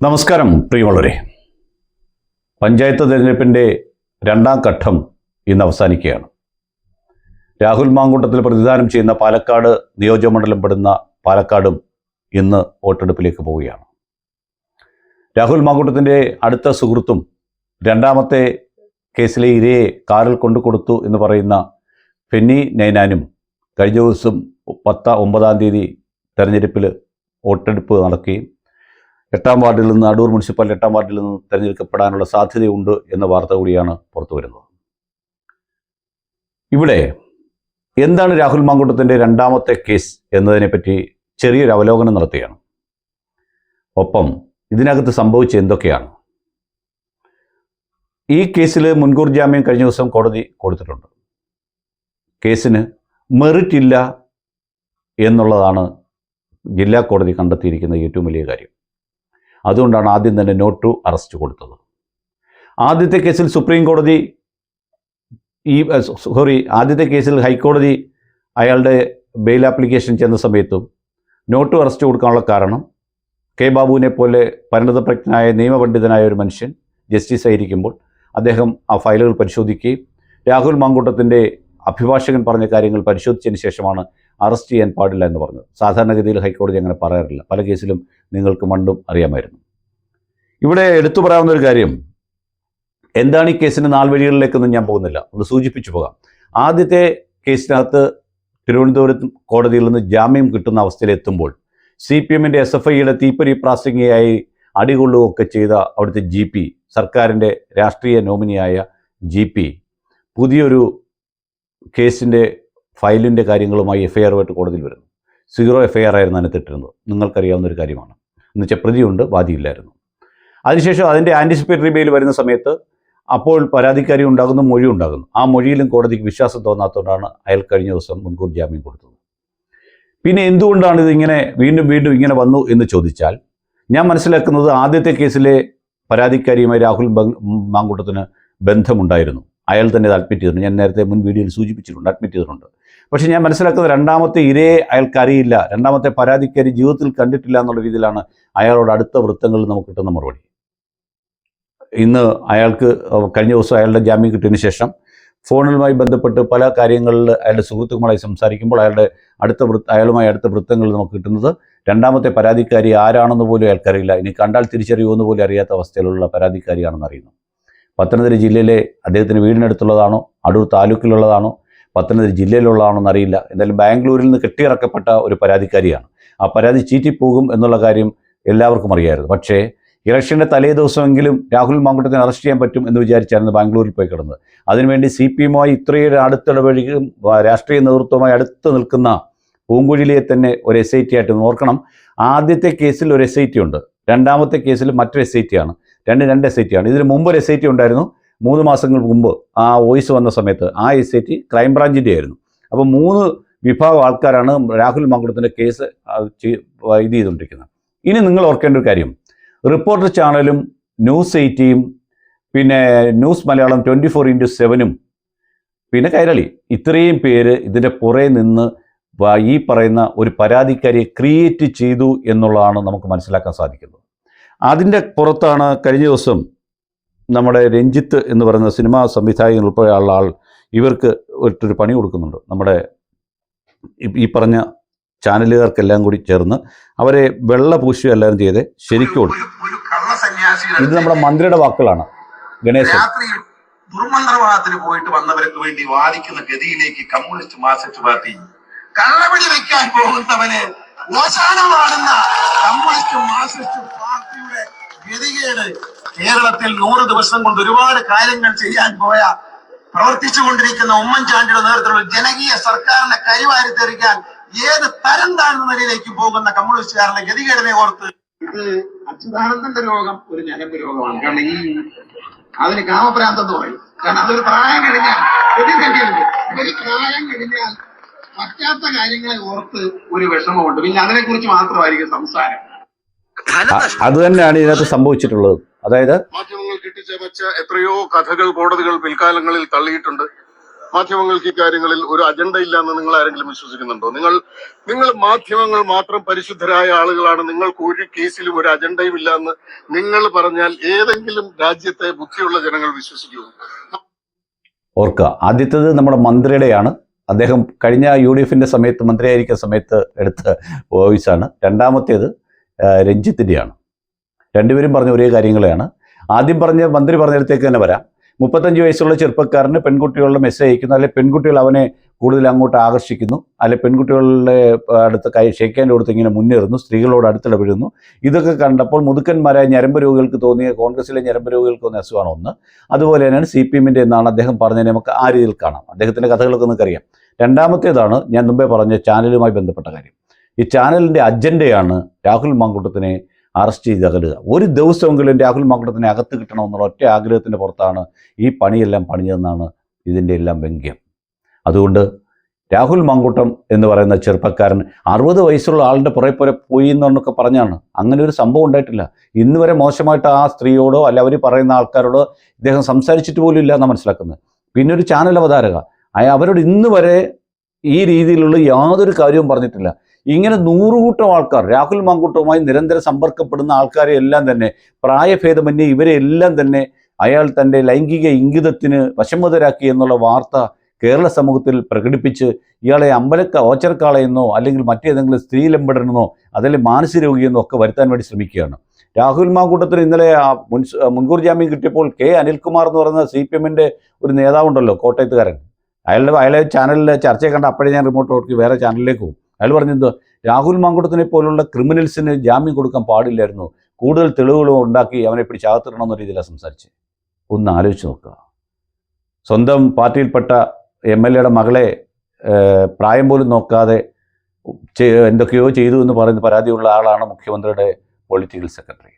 നമസ്കാരം പ്രിയമുള്ളവരെ. പഞ്ചായത്ത് തിരഞ്ഞെടുപ്പിന്റെ രണ്ടാം ഘട്ടം ഇന്ന് അവസാനിക്കുകയാണ്. രാഹുൽ മാങ്കൂട്ടത്തിൽ പ്രതിദാനം ചെയ്യുന്ന പാലക്കാട് നിയോജകമണ്ഡലം പെടുന്ന പാലക്കാടും ഇന്ന് വോട്ടെടുപ്പിലേക്ക് പോവുകയാണ്. രാഹുൽ മാങ്കൂട്ടത്തിന്റെ അടുത്ത സുഹൃത്തും രണ്ടാമത്തെ കേസിലെ ഇരയെ കാറിൽ കൊണ്ടു കൊടുത്തു എന്ന് പറയുന്ന ഫെന്നി നൈനാനും കഴിഞ്ഞ ദിവസം പത്ത ഒമ്പതാം തീയതി തെരഞ്ഞെടുപ്പിൽ വോട്ടെടുപ്പ് നടക്കുകയും എട്ടാം വാർഡിൽ നിന്ന് അടൂർ മുനിസിപ്പൽ എട്ടാം വാർഡിൽ നിന്ന് തിരഞ്ഞെടുക്കപ്പെടാനുള്ള സാധ്യതയുണ്ട് എന്ന വാർത്ത കൂടിയാണ് പുറത്തു വരുന്നത്. ഇവിടെ എന്താണ് രാഹുൽ മാങ്കൂട്ടത്തിന്റെ രണ്ടാമത്തെ കേസ് എന്നതിനെപ്പറ്റി ചെറിയൊരു അവലോകനം നടത്തുകയാണ്. ഒപ്പം ഇതിനകത്ത് സംഭവിച്ച എന്തൊക്കെയാണ്? ഈ കേസിൽ മുൻകൂർ ജാമ്യം കഴിഞ്ഞ ദിവസം കോടതി കൊടുത്തിട്ടുണ്ട്. കേസിന് മെറിറ്റ് ഇല്ല എന്നുള്ളതാണ് ജില്ലാ കോടതി കണ്ടെത്തിയിരിക്കുന്ന ഏറ്റവും വലിയ കാര്യം. അതുകൊണ്ടാണ് ആദ്യം തന്നെ നോട്ട് ടു അറസ്റ്റ് കൊടുത്തത്. ആദ്യത്തെ കേസിൽ സുപ്രീം കോടതി ഈ സോറി ആദ്യത്തെ കേസിൽ ഹൈക്കോടതി അയാളുടെ ബെയിൽ ആപ്ലിക്കേഷൻ ചെന്ന സമയത്തും നോട്ട് ടു അറസ്റ്റ് കൊടുക്കാനുള്ള കാരണം കെ ബാബുവിനെ പോലെ പരിണതപ്രജ്ഞനായ നിയമപണ്ഡിതനായ ഒരു മനുഷ്യൻ ജസ്റ്റിസ് ആയിരിക്കുമ്പോൾ അദ്ദേഹം ആ ഫയലുകൾ പരിശോധിക്കുകയും രാഹുൽ മാങ്കൂട്ടത്തിന്റെ അഭിഭാഷകൻ പറഞ്ഞ കാര്യങ്ങൾ പരിശോധിച്ചതിന് ശേഷമാണ് അറസ്റ്റ് ചെയ്യാൻ പാടില്ല എന്ന് പറഞ്ഞത്. സാധാരണഗതിയിൽ ഹൈക്കോടതി അങ്ങനെ പറയാറില്ല. പല കേസിലും നിങ്ങൾക്ക് മണ്ടും അറിയാമായിരുന്നു. ഇവിടെ എടുത്തു പറയാവുന്ന ഒരു കാര്യം. എന്താണ് ഈ കേസിന്റെ നാൾവഴികളിലേക്കൊന്നും ഞാൻ പോകുന്നില്ല. ഒന്ന് സൂചിപ്പിച്ചു പോകാം. ആദ്യത്തെ കേസിനകത്ത് തിരുവനന്തപുരത്ത് കോടതിയിൽ നിന്ന് ജാമ്യം കിട്ടുന്ന അവസ്ഥയിലെത്തുമ്പോൾ സി പി എമ്മിന്റെ എസ് എഫ് ഐയുടെ തീപ്പരി പ്രാസംഗികയായി അടികൊള്ളുകയൊക്കെ ചെയ്ത അവിടുത്തെ ജി പി സർക്കാരിന്റെ രാഷ്ട്രീയ നോമിനിയായ ജി പി പുതിയൊരു കേസിന്റെ ഫയലിന്റെ കാര്യങ്ങളുമായി എഫ് ഐ ആറുമായിട്ട് കോടതിയിൽ വരുന്നു. സീറോ എഫ് ഐ ആർ ആയിരുന്നു അതിനകത്തിട്ടിരുന്നത് നിങ്ങൾക്കറിയാവുന്ന ഒരു കാര്യമാണ്. എന്ന് വെച്ചാൽ പ്രതിയുണ്ട് വാദിയില്ലായിരുന്നു അതിനുശേഷം അതിന്റെ ആന്റിസിപ്പേറ്ററി ബെയിൽ വരുന്ന സമയത്ത് അപ്പോൾ പരാതിക്കാരി ഉണ്ടാകുന്ന മൊഴി ഉണ്ടാകുന്നു. ആ മൊഴിയിലും കോടതിക്ക് വിശ്വാസം തോന്നാത്തതുകൊണ്ടാണ് അയാൾ കഴിഞ്ഞ ദിവസം മുൻകൂർ ജാമ്യം കൊടുത്തത്. പിന്നെ എന്തുകൊണ്ടാണ് ഇതിങ്ങനെ വീണ്ടും വീണ്ടും ഇങ്ങനെ വന്നു എന്ന് ചോദിച്ചാൽ ഞാൻ മനസ്സിലാക്കുന്നത് ആദ്യത്തെ കേസിലെ പരാതിക്കാരിയുമായി രാഹുൽ മാങ്കൂട്ടത്തിന് ബന്ധമുണ്ടായിരുന്നു. അയാൾ തന്നെ അത് അഡ്മിറ്റ് ചെയ്തിട്ടുണ്ട് ഞാൻ നേരത്തെ മുൻ വീഡിയോയിൽ സൂചിപ്പിച്ചിട്ടുണ്ട് അഡ്മിറ്റ് ചെയ്തിട്ടുണ്ട്. പക്ഷേ ഞാൻ മനസ്സിലാക്കുന്നത് രണ്ടാമത്തെ ഇരയെ അയാൾക്കറിയില്ല. രണ്ടാമത്തെ പരാതിക്കാരി ജീവിതത്തിൽ കണ്ടിട്ടില്ല എന്നുള്ള രീതിയിലാണ് അയാളോട് അടുത്ത വൃത്തങ്ങളിൽ നമുക്ക് കിട്ടുന്ന മറുപടി. ഇന്ന് അയാൾക്ക് കഴിഞ്ഞ ദിവസം അയാളുടെ ജാമ്യം കിട്ടിയതിന് ശേഷം ഫോണുമായി ബന്ധപ്പെട്ട് പല കാര്യങ്ങളിൽ അയാളുടെ സുഹൃത്തുക്കളുമായി സംസാരിക്കുമ്പോൾ അയാളുടെ അടുത്ത വൃത്ത അയാളുമായി അടുത്ത വൃത്തങ്ങൾ നമുക്ക് കിട്ടുന്നത് രണ്ടാമത്തെ പരാതിക്കാരി ആരാണെന്ന് പോലും അയാൾക്കറിയില്ല. ഇനി കണ്ടാൽ തിരിച്ചറിയുമെന്ന് പോലും അറിയാത്ത അവസ്ഥയിലുള്ള പരാതിക്കാരിയാണെന്ന് അറിയുന്നു. പത്തനംതിട്ട ജില്ലയിലെ അദ്ദേഹത്തിന് വീടിനടുത്തുള്ളതാണോ? അടൂർ താലൂക്കിലുള്ളതാണോ? പത്തനംതിട്ട ജില്ലയിലുള്ളതാണെന്ന് അറിയില്ല. എന്തായാലും ബാംഗ്ലൂരിൽ നിന്ന് കെട്ടിയിറക്കപ്പെട്ട ഒരു പരാതിക്കാരിയാണ്. ആ പരാതി ചീറ്റിപ്പോകും എന്നുള്ള കാര്യം എല്ലാവർക്കും അറിയായിരുന്നു. പക്ഷേ ഇലക്ഷന്റെ തലേ ദിവസമെങ്കിലും രാഹുൽ മാങ്കുട്ടത്തിനെ അറസ്റ്റ് ചെയ്യാൻ പറ്റും എന്ന് വിചാരിച്ചായിരുന്നു ബാംഗ്ലൂരിൽ പോയി കിടന്നത്. അതിനുവേണ്ടി സി പി എമ്മുമായി ഇത്രയേറെ അടുത്തിടപഴകും രാഷ്ട്രീയ നേതൃത്വമായി അടുത്ത് നിൽക്കുന്ന പൂങ്കുഴിലിയെ തന്നെ ഒരു എസ് ഐ ടി ആയിട്ട് ഓർക്കണം. ആദ്യത്തെ കേസിൽ ഒരു എസ് ഐ ടി ഉണ്ട്. രണ്ടാമത്തെ കേസിൽ മറ്റൊരു എസ് ഐ ടി ആണ്. രണ്ട് രണ്ട് എസ് ഐ ടി ആണ്. ഇതിന് മുമ്പ് ഒരു എസ് ഐ ടി ഉണ്ടായിരുന്നു. മൂന്ന് മാസങ്ങൾക്ക് മുമ്പ് ആ വോയിസ് വന്ന സമയത്ത് ആ എസ് ഐ ടി ക്രൈംബ്രാഞ്ചിന്റെ ആയിരുന്നു. അപ്പോൾ മൂന്ന് വിഭാഗം ആൾക്കാരാണ് രാഹുൽ മാങ്കുളത്തിന്റെ കേസ് ഇത് ചെയ്തുകൊണ്ടിരിക്കുന്നത്. ഇനി നിങ്ങൾ ഓർക്കേണ്ട ഒരു കാര്യം. റിപ്പോർട്ടർ ചാനലും ന്യൂസ് എയ്റ്റിയും പിന്നെ news Malayalam twenty four into സെവനും പിന്നെ കൈരളി. ഇത്രയും പേര് ഇതിന്റെ പുറേ നിന്ന് ഈ പറയുന്ന ഒരു പരാതിക്കാരിയെ ക്രിയേറ്റ് ചെയ്തു എന്നുള്ളതാണ് നമുക്ക് മനസ്സിലാക്കാൻ സാധിക്കുന്നത്. അതിന്റെ പുറത്താണ് കഴിഞ്ഞ ദിവസം നമ്മുടെ രഞ്ജിത്ത് എന്ന് പറയുന്ന സിനിമാ സംവിധായകൻ ഉൾപ്പെടെയുള്ള ആൾ ഇവർക്ക് ഒരു പണി കൊടുക്കുന്നുണ്ട്. നമ്മുടെ ഈ പറഞ്ഞ ചാനലുകാർക്കെല്ലാം കൂടി ചേർന്ന് അവരെ വെള്ള പൂശുക എല്ലാവരും ചെയ്ത് ശരിക്കും കൊടുക്കും ഇത് നമ്മുടെ മന്ത്രിയുടെ വാക്കുകളാണ്. ഗണേശൻ. ദുർമന്ത്രവാദത്തിന് പോയിട്ട് വന്നവർക്ക് വേണ്ടി വാദിക്കുന്ന ഗതിയിലേക്ക് കമ്മ്യൂണിസ്റ്റ് മാർക്സിസ്റ്റ് പാർട്ടി കള്ളവടി വെക്കാൻ പോകുന്നവന് ഓശാനമാണെന്ന കമ്മ്യൂണിസ്റ്റ് മാർക്സിസ്റ്റ് ഗതികേട് കേരളത്തിൽ നൂറ് ദിവസം കൊണ്ട് ഒരുപാട് കാര്യങ്ങൾ ചെയ്യാൻ പോയ പ്രവർത്തിച്ചു കൊണ്ടിരിക്കുന്ന ഉമ്മൻചാണ്ടിയുടെ നേതൃത്വത്തിലുള്ള ജനകീയ സർക്കാരിനെ കരിവാരി തെറിക്കാൻ ഏത് തരം താഴ്ന്ന നിലയിലേക്ക് പോകുന്ന കമ്മ്യൂണിസ്റ്റുകാരുടെ ഗതികേടിനെ ഓർത്ത് ഇത് അച്യുതാനന്ദന്റെ രോഗം ഒരു ഞരമ്പ് രോഗമാണ്. കാരണം ഈ അതിന് കാമപ്രാന്തം എന്ന് പറയും. കാരണം അതൊരു പ്രായം കഴിഞ്ഞാൽ ഒരു പ്രായം കഴിഞ്ഞാൽ പറ്റാത്ത കാര്യങ്ങളെ ഓർത്ത് ഒരു വിഷമമുണ്ട്. പിന്നെ അതിനെ കുറിച്ച് മാത്രമായിരിക്കും സംസാരം. അത് തന്നെയാണ് ഇതിനകത്ത് സംഭവിച്ചിട്ടുള്ളത്. അതായത് മാധ്യമങ്ങൾ കെട്ടിച്ചമച്ച എത്രയോ കഥകൾ കോടതികൾ പിൽക്കാലങ്ങളിൽ തള്ളിയിട്ടുണ്ട്. മാധ്യമങ്ങൾക്ക് ഇക്കാര്യങ്ങളിൽ ഒരു അജണ്ട ഇല്ല എന്ന് നിങ്ങൾ ആരെങ്കിലും വിശ്വസിക്കുന്നുണ്ടോ? നിങ്ങൾ നിങ്ങൾ മാധ്യമങ്ങൾ മാത്രം പരിശുദ്ധരായ ആളുകളാണ്. നിങ്ങൾക്ക് ഒരു കേസിലും ഒരു അജണ്ടയും ഇല്ല എന്ന് നിങ്ങൾ പറഞ്ഞാൽ ഏതെങ്കിലും രാജ്യത്തെ ബുദ്ധിയുള്ള ജനങ്ങൾ വിശ്വസിക്കുമോ? ഓർക്കുക ആദ്യത്തേത് നമ്മുടെ മന്ത്രിയുടെയാണ്. അദ്ദേഹം കഴിഞ്ഞ യു ഡി എഫിന്റെ സമയത്ത് മന്ത്രിയായിരിക്കുന്ന സമയത്ത് എടുത്ത വോയിസാണ്. രണ്ടാമത്തേത് ആ, രഞ്ജിത്തിന്റെയാണ് രണ്ടുപേരും പറഞ്ഞ ഒരേ കാര്യങ്ങളെയാണ്. ആദ്യം പറഞ്ഞ മന്ത്രി പറഞ്ഞിടത്തേക്ക് തന്നെ വരാം. മുപ്പത്തഞ്ച് വയസ്സുള്ള ചെറുപ്പക്കാരന് പെൺകുട്ടികളുടെ മെസ്സേജ് അയക്കുന്നു. അല്ലെങ്കിൽ പെൺകുട്ടികൾ അവനെ കൂടുതൽ അങ്ങോട്ട് ആകർഷിക്കുന്നു. അല്ലെ പെൺകുട്ടികളുടെ അടുത്ത് കൈ ഷെയ്ക്കാന്റെ കൊടുത്ത് ഇങ്ങനെ മുന്നേറുന്നു. സ്ത്രീകളോട് അടുത്തിടപെടുന്നു ഇതൊക്കെ കണ്ടപ്പോൾ മുതുക്കന്മാരായ ഞരമ്പ് രോഗികൾക്ക് തോന്നിയ കോൺഗ്രസിലെ ഞരമ്പ് രോഗികൾക്ക് തോന്നിയ അസുഖമാണ് ഒന്ന്. അതുപോലെ തന്നെയാണ് സി പി എമ്മിന്റെ എന്നാണ് അദ്ദേഹം പറഞ്ഞതിനെ നമുക്ക് ആ രീതിയിൽ കാണാം. അദ്ദേഹത്തിന്റെ കഥകളൊക്കെ നമുക്കറിയാം രണ്ടാമത്തേതാണ് ഞാൻ മുമ്പേ പറഞ്ഞ ചാനലുമായി ബന്ധപ്പെട്ട കാര്യം. ഈ ചാനലിന്റെ അജണ്ടയാണ് രാഹുൽ മാങ്കൂട്ടത്തിനെ അറസ്റ്റ് ചെയ്ത് അകലുക. ഒരു ദിവസമെങ്കിലും രാഹുൽ മാങ്കൂട്ടത്തിനെ അകത്ത് കിട്ടണമെന്നുള്ള ഒറ്റ ആഗ്രഹത്തിന്റെ പുറത്താണ് ഈ പണിയെല്ലാം പണിഞ്ഞതെന്നാണ് ഇതിന്റെ എല്ലാം വ്യംഗ്യം അതുകൊണ്ട് രാഹുൽ മാങ്കൂട്ടം എന്ന് പറയുന്ന ചെറുപ്പക്കാരൻ അറുപത് വയസ്സുള്ള ആളുടെ പുറേ പുറ പോയി എന്നൊക്കെ പറഞ്ഞാണ്. അങ്ങനെ ഒരു സംഭവം ഉണ്ടായിട്ടില്ല. ഇന്ന് വരെ മോശമായിട്ട് ആ സ്ത്രീയോടോ അല്ല അവർ പറയുന്ന ആൾക്കാരോടോ ഇദ്ദേഹം സംസാരിച്ചിട്ട് പോലും ഇല്ല എന്നാണ് മനസ്സിലാക്കുന്നത്. പിന്നെ ഒരു ചാനൽ അവതാരക. അവരോട് ഇന്ന് വരെ ഈ രീതിയിലുള്ള യാതൊരു കാര്യവും പറഞ്ഞിട്ടില്ല. ഇങ്ങനെ നൂറുകൂട്ടം ആൾക്കാർ രാഹുൽ മാങ്കൂട്ടവുമായി നിരന്തരം സമ്പർക്കപ്പെടുന്ന ആൾക്കാരെ എല്ലാം തന്നെ പ്രായഭേദമന്യേ ഇവരെ എല്ലാം തന്നെ അയാൾ തന്റെ ലൈംഗിക ഇംഗിതത്തിന് വശംവതരാക്കി എന്നുള്ള വാർത്ത കേരള സമൂഹത്തിൽ പ്രകടിപ്പിച്ച് ഇയാളെ അമ്പലക്ക ഓച്ചർക്കാളയെന്നോ അല്ലെങ്കിൽ മറ്റേതെങ്കിലും സ്ത്രീലമ്പടനെന്നോ അതല്ലെങ്കിൽ മാനസിക രോഗിയെന്നോ ഒക്കെ വരുത്താൻ വേണ്ടി ശ്രമിക്കുകയാണ്. രാഹുൽ മാങ്കൂട്ടത്തിന് ഇന്നലെ മുൻകൂർ ജാമ്യം കിട്ടിയപ്പോൾ കെ അനിൽകുമാർ എന്ന് പറയുന്ന സി പി എമ്മിന്റെ ഒരു നേതാവുണ്ടല്ലോ കോട്ടയത്തുകാരൻ. അയാളുടെ അയാളെ ചാനലിൽ ചർച്ച കണ്ട അപ്പോഴേ ഞാൻ റിമോട്ട് നോക്കി വേറെ ചാനലിലേക്ക് പോകും. അയാൾ പറഞ്ഞത് രാഹുൽ മാങ്കുടത്തിനെ പോലുള്ള ക്രിമിനൽസിന് ജാമ്യം കൊടുക്കാൻ പാടില്ലായിരുന്നു. കൂടുതൽ തെളിവുകൾ ഉണ്ടാക്കി അവനെ പിടിച്ച് അകത്തിടണം എന്ന രീതിയിലാണ് സംസാരിച്ച്. ഒന്ന് ആലോചിച്ച് നോക്കുക. സ്വന്തം പാർട്ടിയിൽപ്പെട്ട എം എൽ എയുടെ മകളെ പ്രായം പോലും നോക്കാതെ എന്തൊക്കെയോ ചെയ്തു എന്ന് പറയുന്ന പരാതിയുള്ള ആളാണ് മുഖ്യമന്ത്രിയുടെ പൊളിറ്റിക്കൽ സെക്രട്ടറി.